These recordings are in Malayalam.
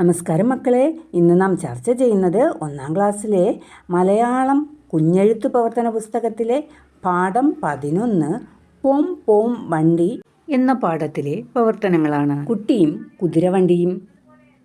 നമസ്കാരം മക്കളെ. ഇന്ന് നാം ചർച്ച ചെയ്യുന്നത് ഒന്നാം ക്ലാസ്സിലെ മലയാളം കുഞ്ഞെഴുത്ത് പ്രവർത്തന പുസ്തകത്തിലെ പാഠം പതിനൊന്ന് പോം പോം വണ്ടി എന്ന പാഠത്തിലെ പ്രവർത്തനങ്ങളാണ്. കുട്ടിയും കുതിരവണ്ടിയും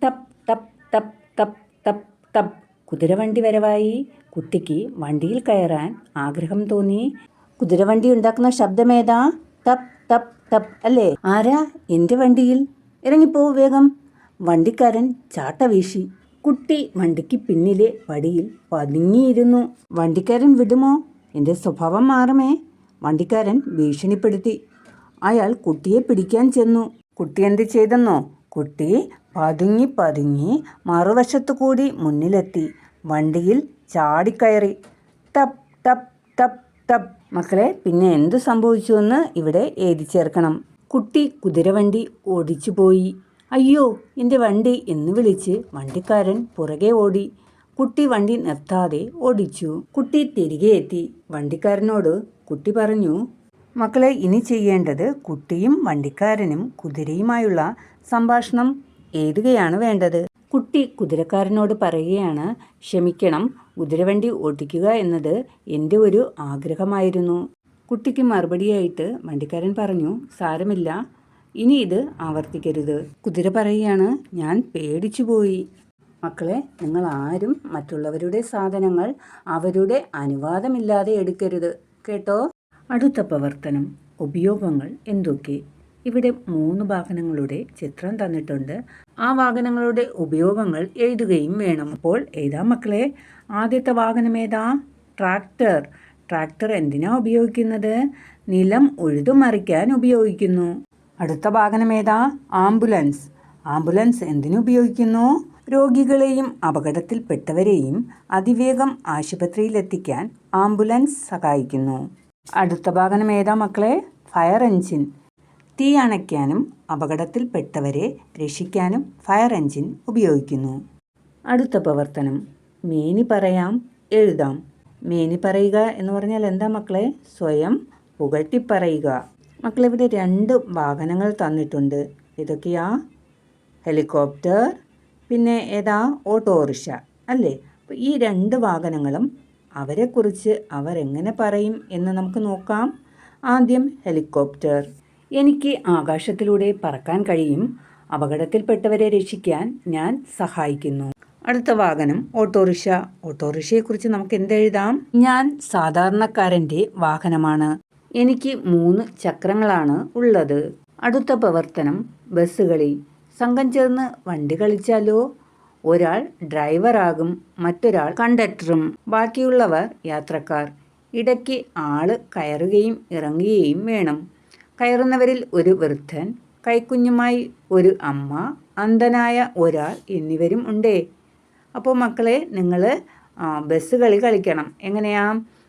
തപ് തപ് തപ് തപ് തപ് ടപ്പ് കുതിരവണ്ടി വരവായി. കുട്ടിക്ക് വണ്ടിയിൽ കയറാൻ ആഗ്രഹം തോന്നി. കുതിരവണ്ടി ഉണ്ടാക്കുന്ന ശബ്ദമേതാ? തപ് തപ് തപ് അല്ലേ? ആരാ? എന്റെ വണ്ടിയിൽ. ഇറങ്ങിപ്പോ വേഗം. വണ്ടിക്കാരൻ ചാട്ട വീശി. കുട്ടി വണ്ടിക്ക് പിന്നിലെ വടിയിൽ പതുങ്ങിയിരുന്നു. വണ്ടിക്കാരൻ വിടുമോ? എന്റെ സ്വഭാവം മാറുമേ? വണ്ടിക്കാരൻ ഭീഷണിപ്പെടുത്തി. അയാൾ കുട്ടിയെ പിടിക്കാൻ ചെന്നു. കുട്ടി എന്ത് ചെയ്തെന്നോ? കുട്ടി പതുങ്ങി പതുങ്ങി മറുവശത്തു കൂടി മുന്നിലെത്തി. വണ്ടിയിൽ ചാടിക്കയറി. ടപ് ടപ് ടപ് ടപ്പ് മക്കളെ പിന്നെ എന്തു സംഭവിച്ചുവെന്ന് ഇവിടെ എഴുതി ചേർക്കണം. കുട്ടി കുതിരവണ്ടി ഓടിച്ചു പോയി അയ്യോ എന്റെ വണ്ടി എന്ന് വിളിച്ച് വണ്ടിക്കാരൻ പുറകെ ഓടി. കുട്ടി വണ്ടി നിർത്താതെ ഓടിച്ചു. കുട്ടി തിരികെ എത്തി. വണ്ടിക്കാരനോട് കുട്ടി പറഞ്ഞു മക്കളെ ഇനി ചെയ്യേണ്ടത് കുട്ടിയും വണ്ടിക്കാരനും കുതിരയുമായുള്ള സംഭാഷണം എഴുതുകയാണ് വേണ്ടത്. കുട്ടി കുതിരക്കാരനോട് പറയുകയാണ് ക്ഷമിക്കണം കുതിരവണ്ടി ഓടിക്കുക എന്നത് എന്റെ ഒരു ആഗ്രഹമായിരുന്നു. കുട്ടിക്ക് മറുപടിയായിട്ട് വണ്ടിക്കാരൻ പറഞ്ഞു സാരമില്ല ഇനി ഇത് ആവർത്തിക്കരുത്. കുതിര പറയുകയാണ് ഞാൻ പേടിച്ചു പോയി. മക്കളെ നിങ്ങൾ ആരും മറ്റുള്ളവരുടെ സാധനങ്ങൾ അവരുടെ അനുവാദമില്ലാതെ എടുക്കരുത്. കേട്ടോ? അടുത്ത പ്രവർത്തനം ഉപയോഗങ്ങൾ എന്തൊക്കെ? ഇവിടെ മൂന്ന് വാഹനങ്ങളുടെ ചിത്രം തന്നിട്ടുണ്ട്. ആ വാഹനങ്ങളുടെ ഉപയോഗങ്ങൾ എഴുതുകയും വേണം. അപ്പോൾ എഴുതാം മക്കളെ? ആദ്യത്തെ വാഹനം ഏതാ? ട്രാക്ടർ. ട്രാക്ടർ എന്തിനാ ഉപയോഗിക്കുന്നത്? നിലം ഉഴുതുമറിക്കാൻ ഉപയോഗിക്കുന്നു. അടുത്ത വാഹനം ഏതാ? ആംബുലൻസ്. ആംബുലൻസ് എന്തിനു ഉപയോഗിക്കുന്നു? രോഗികളെയും അപകടത്തിൽപ്പെട്ടവരെയും അതിവേഗം ആശുപത്രിയിലെത്തിക്കാൻ ആംബുലൻസ് സഹായിക്കുന്നു. അടുത്ത വാഹനം ഏതാ മക്കളെ? ഫയർ എഞ്ചിൻ തീ അണയ്ക്കാനും അപകടത്തിൽപ്പെട്ടവരെ രക്ഷിക്കാനും ഫയർ എഞ്ചിൻ ഉപയോഗിക്കുന്നു. അടുത്ത പ്രവർത്തനം. മേനി പറയാം എഴുതാം. മേനി പറയുക എന്ന് പറഞ്ഞാൽ എന്താ മക്കളെ? സ്വയം പുകഴ്ത്തി പറയുക മക്കളിവിടെ രണ്ട് വാഹനങ്ങൾ തന്നിട്ടുണ്ട്. ഇതൊക്കെയാ ഹെലികോപ്റ്റർ പിന്നെ ഏതാ? ഓട്ടോറിക്ഷ അല്ലേ? അപ്പോൾ ഈ രണ്ട് വാഹനങ്ങളും അവരെക്കുറിച്ച് അവരെങ്ങനെ പറയും എന്ന് നമുക്ക് നോക്കാം. ആദ്യം ഹെലികോപ്റ്റർ. എനിക്ക് ആകാശത്തിലൂടെ പറക്കാൻ കഴിയും. അപകടത്തിൽപ്പെട്ടവരെ രക്ഷിക്കാൻ ഞാൻ സഹായിക്കുന്നു. അടുത്ത വാഹനം ഓട്ടോറിക്ഷ. ഓട്ടോറിക്ഷയെക്കുറിച്ച് നമുക്ക് എന്തെഴുതാം? ഞാൻ സാധാരണക്കാരന്റെ വാഹനമാണ്. എനിക്ക് മൂന്ന് ചക്രങ്ങളാണ് ഉള്ളത്. അടുത്ത പ്രവർത്തനം ബസ് കളി സംഘം ചേർന്ന് വണ്ടി കളിച്ചാലോ? ഒരാൾ ഡ്രൈവറാകും മറ്റൊരാൾ കണ്ടക്ടറും. ബാക്കിയുള്ളവർ യാത്രക്കാർ. ഇടയ്ക്ക് ആൾ കയറുകയും ഇറങ്ങുകയും വേണം. കയറുന്നവരിൽ ഒരു വൃദ്ധൻ കൈക്കുഞ്ഞുമായി ഒരു അമ്മ അന്ധനായ ഒരാൾ എന്നിവരും ഉണ്ടേ. അപ്പോൾ മക്കളെ നിങ്ങൾ ബസ് കളി കളിക്കണം. എങ്ങനെയാ?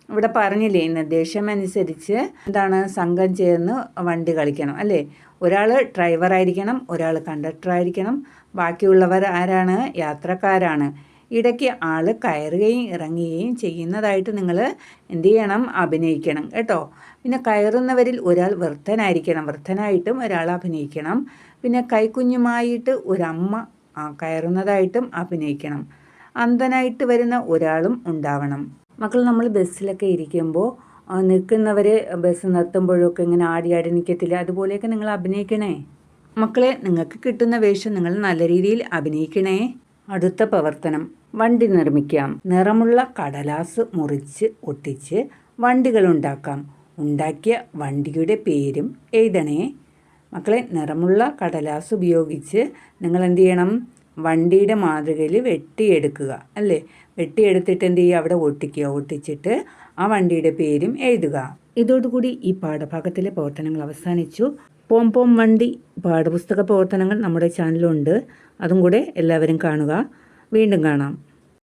ഇവിടെ പറഞ്ഞില്ലേ നിർദ്ദേശം അനുസരിച്ച് എന്താണ് സംഘം ചേർന്ന് വണ്ടി കളിക്കണം അല്ലേ? ഒരാൾ ഡ്രൈവറായിരിക്കണം ഒരാൾ കണ്ടക്ടറായിരിക്കണം ബാക്കിയുള്ളവർ ആരാണ്? യാത്രക്കാരാണ്. ഇടയ്ക്ക് ആൾ കയറുകയും ഇറങ്ങുകയും ചെയ്യുന്നതായിട്ട് നിങ്ങൾ എന്ത് ചെയ്യണം? അഭിനയിക്കണം കേട്ടോ? പിന്നെ കയറുന്നവരിൽ ഒരാൾ വൃദ്ധനായിരിക്കണം വൃദ്ധനായിട്ടും ഒരാൾ അഭിനയിക്കണം. പിന്നെ കൈക്കുഞ്ഞുമായിട്ട് ഒരമ്മ കയറുന്നതായിട്ടും അഭിനയിക്കണം. അന്ധനായിട്ട് വരുന്ന ഒരാളും ഉണ്ടാവണം. മക്കൾ നമ്മൾ ബസ്സിലൊക്കെ ഇരിക്കുമ്പോൾ നിൽക്കുന്നവർ ബസ് നിർത്തുമ്പോഴൊക്കെ ഇങ്ങനെ ആടി ആടി നിൽക്കത്തില്ല അതുപോലെയൊക്കെ നിങ്ങൾ അഭിനയിക്കണേ. മക്കളെ നിങ്ങൾക്ക് കിട്ടുന്ന വേഷം നിങ്ങൾ നല്ല രീതിയിൽ അഭിനയിക്കണേ. അടുത്ത പ്രവർത്തനം വണ്ടി നിർമ്മിക്കാം. നിറമുള്ള കടലാസ് മുറിച്ച് ഒട്ടിച്ച് വണ്ടികൾ ഉണ്ടാക്കാം. ഉണ്ടാക്കിയ വണ്ടിയുടെ പേരും എഴുതണേ. മക്കളെ നിറമുള്ള കടലാസ് ഉപയോഗിച്ച് നിങ്ങൾ എന്ത് ചെയ്യണം? വണ്ടിയുടെ മാതൃകയിൽ വെട്ടിയെടുക്കുക അല്ലേ? വെട്ടിയെടുത്തിട്ട് എന്ത് ചെയ്യുക? അവിടെ ഒട്ടിക്കുക. ഒട്ടിച്ചിട്ട് ആ വണ്ടിയുടെ പേരും എഴുതുക. ഇതോടുകൂടി ഈ പാഠഭാഗത്തിലെ പ്രവർത്തനങ്ങൾ അവസാനിച്ചു. പോം പോം വണ്ടി പാഠപുസ്തക പ്രവർത്തനങ്ങൾ നമ്മുടെ ചാനലുണ്ട് അതും കൂടെ എല്ലാവരും കാണുക. വീണ്ടും കാണാം.